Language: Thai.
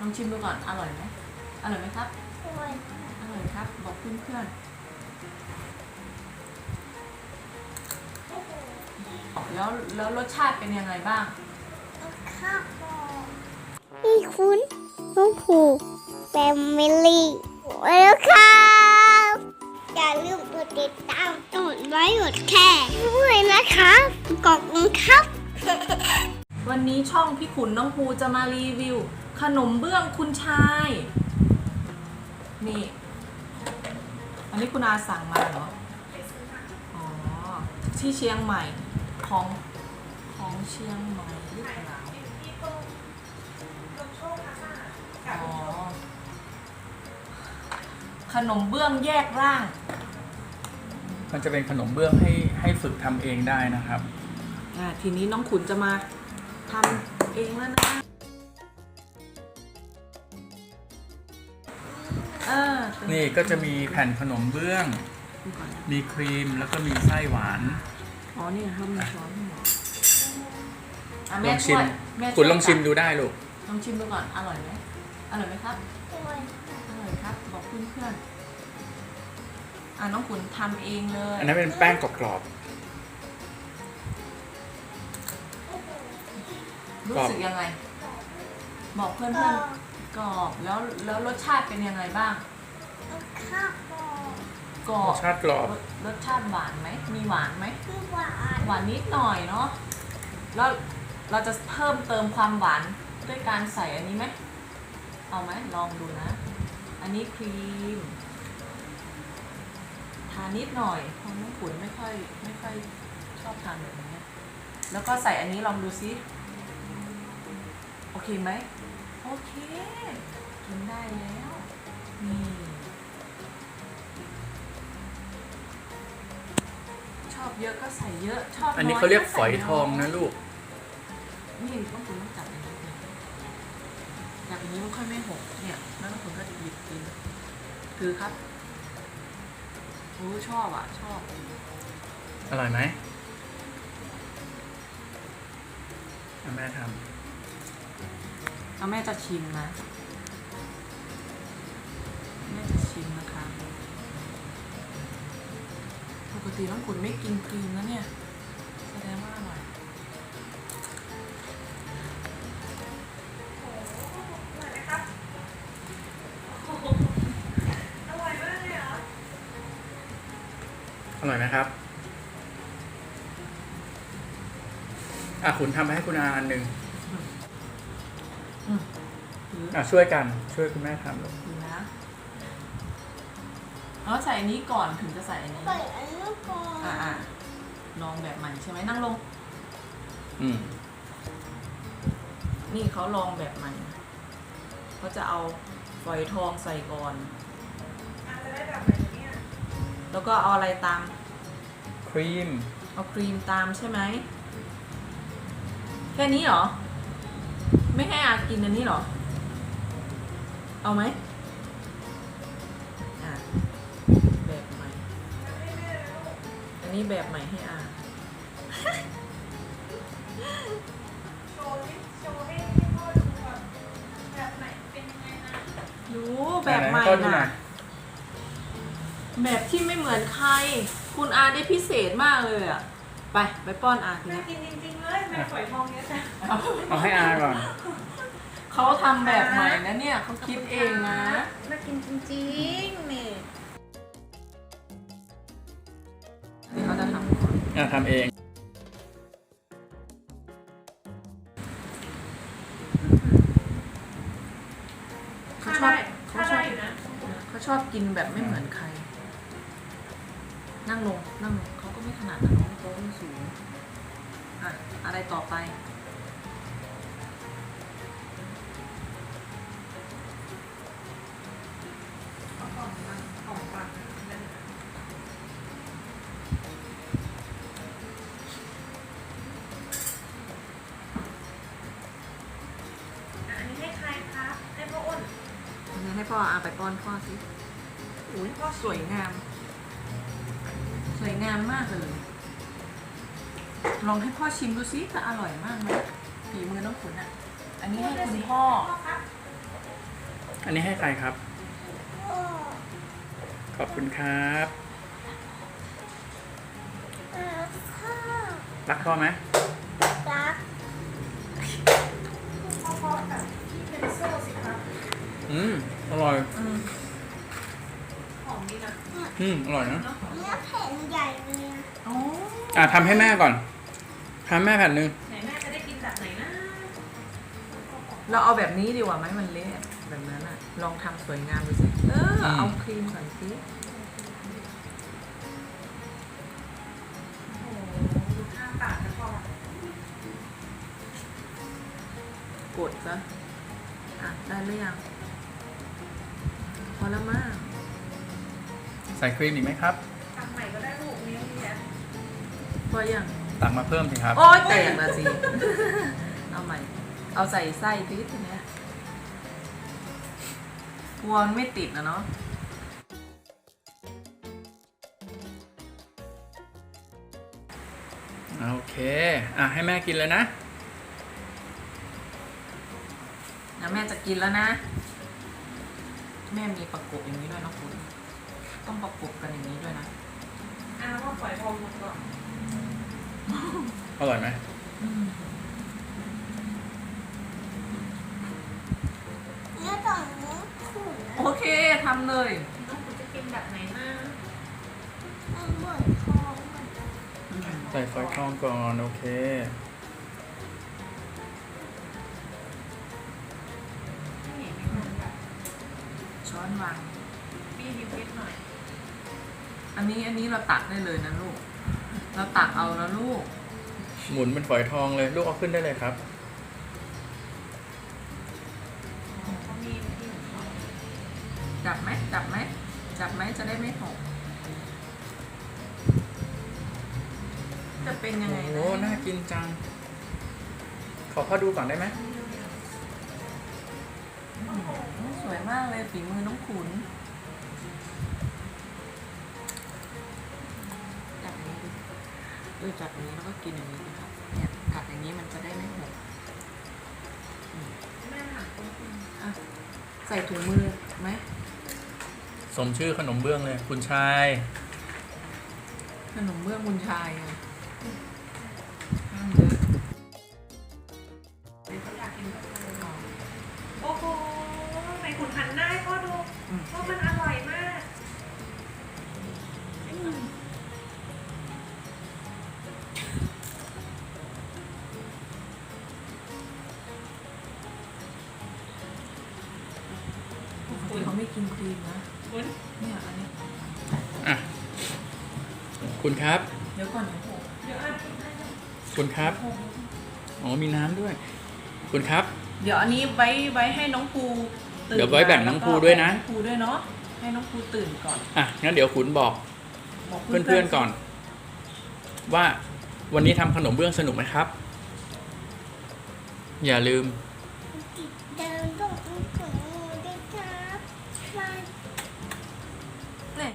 ลองชิมดูก่อน อร่อยไหมอร่อยไหมครับ อร่อย อร่อยครับ บอกเพื่อนๆแล้วแล้วรสชาติเป็นยังไงบ้าง ข้าวนี่คุณน้องผูแฟมิลี่แล้วครับอย่าลืมกดติดตามกดไลค์กดแชร์ด้วยนะครับขอบคุณครับ วันนี้ช่องพี่ขุนน้องภูจะมารีวิว ขนมเบื้องคุณชาย นี่ อันนี้คุณอาสั่งมาเหรอ อ๋อ ที่เชียงใหม่ ของของเชียงใหม่หรือเปล่าอ๋อ ขนมเบื้องแยกร่าง มันจะเป็นขนมเบื้องให้ให้ฝึกทำเองได้นะครับ อ่า ทีนี้น้องขุนจะมาทำเองแล้วนะ เออนี่ก็จะมีแผ่นขนมเบื้อง ดูก่อนนะมีครีมแล้วก็มีไส้หวาน อ๋อนี่เขามีช้อนให้หมดอะลแม่องชิช่มวยแม่ช่วยคุณลองชิมจับดูได้ลูก ลองชิมดูก่อน อร่อยไหมอร่อยไหมครับ อร่อยครับ บอกเพื่อนๆอะน้องขุนทำเองเลย อันนั้นเป็นแป้งกรอบรู้สึกยังไง บอกเพื่อนๆ กรอบแล้วแล้วรสชาติเป็นยังไงบ้างข้าวกรอๆรบสชาติกรอบ รสรสชาติหวานไหมมีหวานไหมคือหวานหวานนิดหน่อยเนาะแล้วเราจะเพิ่มเติมความหวานด้วยการใส่อันนี้ไหมเอาไหมลองดูนะ อันนี้ครีมทานิดหน่อยเพราะน้องขุนไม่ค่อยไม่ค่อยชอบทานแบบนี้แล้วก็ใส่อันนี้ลองดูซิโอเคไหม โอเค กินได้แล้ว นี่ ชอบเยอะก็ใส่เยอะ ชอบอันนี้ยเขาเรียกใส่ฝอยทองนะยลูก นี่ต้องคุณต้องจับอย่างนี้เลยจับอย่างนี้มันค่อยไม่หก เนี่ยแล้วต้องคุณก็หยิบกิน คือครับโอ้ชอบอะ ชอบ อร่อยไหมอะแม่ท แม่จะชิมนะแม่จะชิมนะคะปกติน้องขุนไม่กินครีมนะเนี่ยแสดงว่าอร่อยอร่อยไหมครับอะคุณทำให้คุณอาอันหนึ่ง อืมถืออะช่วยกันช่วยคุณแม่ทำลูกถือนะแล้วใส่อันนี้ก่อนถึงจะใส่อันนี้ใส่อันนี้ก่อนอ่าอ่าลองแบบใหม่ใช่ไหมนั่งลง อืมนี่เขาลองแบบใหม่เขาจะเอาฝอยทองใส่ก่อน แล้วก็เอาอะไรตาม ครีม เอาครีมตามใช่ไหม แค่นี้เหรอ ไม่ให้อากินอันนี้เหรอ เอาไหมอะแบบใหม่ อันนี้แบบใหม่ให้อาโชว์ดิโชว์ให้ให้พ่อดูก่อนแบบไหนเป็นยังไงนะรู้แบบใหม่ไหนๆก็ดูหน่น่ะอย แบบที่ไม่เหมือนใคร คุณอาได้พิเศษมากเลยอะ ไปไปป้อนอาทีแม่นี้กินจริงๆเลยแม่ฝอยทองเนี้ยจ้ะเอาให้อาก่อน เขาทำแบบใหม่นะเนี่ยเขาคิดเองนะแม่กินจริงๆนี่เดี๋ยวเขาจะทำก่อนอะทำเองเขาถ้าชอบเขาชอได้ถ้าได้บอยู่นะ เขาชอบกินแบบไม่เหมือนใคร นั่งลง นั่งลงเขาก็ไม่ถนัดนะน้องโต๊ะมันสูง อะ อะไรต่อไปของของมันของปังอันนี้ให้ใครครับให้พ่ออ้นอันนี้ให้พ่ออาไปป้อนพ่อสิอุ้ยพ่อสวยงามส วยงามมากเลย ลองให้พ่อชิมดูสิจะอร่อยมากไหมฝีมือน้องขุนอะ อันนี้ให้คุณพ่อพ่อครับอันนี้ให้ใครครับโอ้ขอบคุณครับเออข้าวรักพ่อไหมรักพอๆกับที่เป็นโซ่สิครับ อืม อร่อย อืม หอมดีนะ อืม อร่อยนะเนื้อแผ่นใหญ่เลยนะอ๋อ อะทำให้แม่ก่อนทำให้แม่แผ่นหนึ่งไหนแม่จะได้กินแบบไหนนะเราเอาแบบนี้ดีกว่าไหมมันเละแบบนั้นอะลองทำสวยงามดูสิเออเอาครีมก่อนสิโอ้โหดูท่าปากนะพ่อกดซะอะได้หรือยังพอแล้วมาก ใส่ครีมอีกไหมครับ อยังตักมาเพิ่มสิครับ โอ้ยแตกละสิ เอาใหม่ เอาใส่ไส้ดิทีเนี้ยกลัวมันไม่ติดนะเนาะโอเค อะให้แม่กินเลยนะนะแม่จะกินแล้วนะ แม่มีประกบอย่างนี้ด้วยนะคุณ ต้องประกบกันอย่างนี้ด้วยนะอ้าวว่าปล่อยพอหมดก่อน อร่อยไหมเนื้อต่อเนื้อขุ่นนะโอเคทำเลยน้องคุณจะกินแบบไหนนะมันเหมือนทองเหมือนกันใส่ฟอยล์ทองก่อน โอเค ไม่เห็นไม่เหมือนแบบช้อนวางบี้นิ้วนิดหน่อย อันนี้อันนี้เราตักได้เลยนะลูก เราตักเอานะลูก หมุนเป็นฝอยทองเลย ลูกเอาขึ้นได้เลยครับเขามีวิธีของเขาจับไหมจับไหมจับไหมจะได้ไม่หกจะเป็นยังไงโอ้นะน่ากินจัง ขอพ่อดูก่อนได้ไหมสวยมากเลยฝีมือน้องขุน เออจับอย่างนี้แล้วก็กินอย่างนี้นะครับเนี่ยกัดอย่างนี้มันจะได้ไม่หกแม่หันตรงคุณอะใส่ถุงมือไหมสมชื่อขนมเบื้องเลย คุณชาย ขนมเบื้องคุณชายอะห้ามเยอะเดี๋ยวเขาอยากกินแบบนี้โอ้โหไหนคุณหันหน้าให้พ่อดูว่ามันอ เขาไม่กินครีมนะคุณเนี่ยอันนี้อะคุณครับ เดี๋ยวก่อนเดี๋ยวหกเดี๋ยวอ่านกินให้นะคุณครับ อ๋อมีน้ำด้วย คุณครับ เดี๋ยวอันนี้ไว้ไว้ให้น้องภูตื่นเดี๋ยวไว้แบ่งมาน้องแล้ภูด้วยนะ แบ่งองภูด้วยเนาะให้น้องภูตื่นก่อนอะงั้นเดี๋ยวขุนบอกบอกเพื่อนๆก่อน ว่าวันนี้ทำขนมเบื้องสนุกไหมครับ อย่าลืม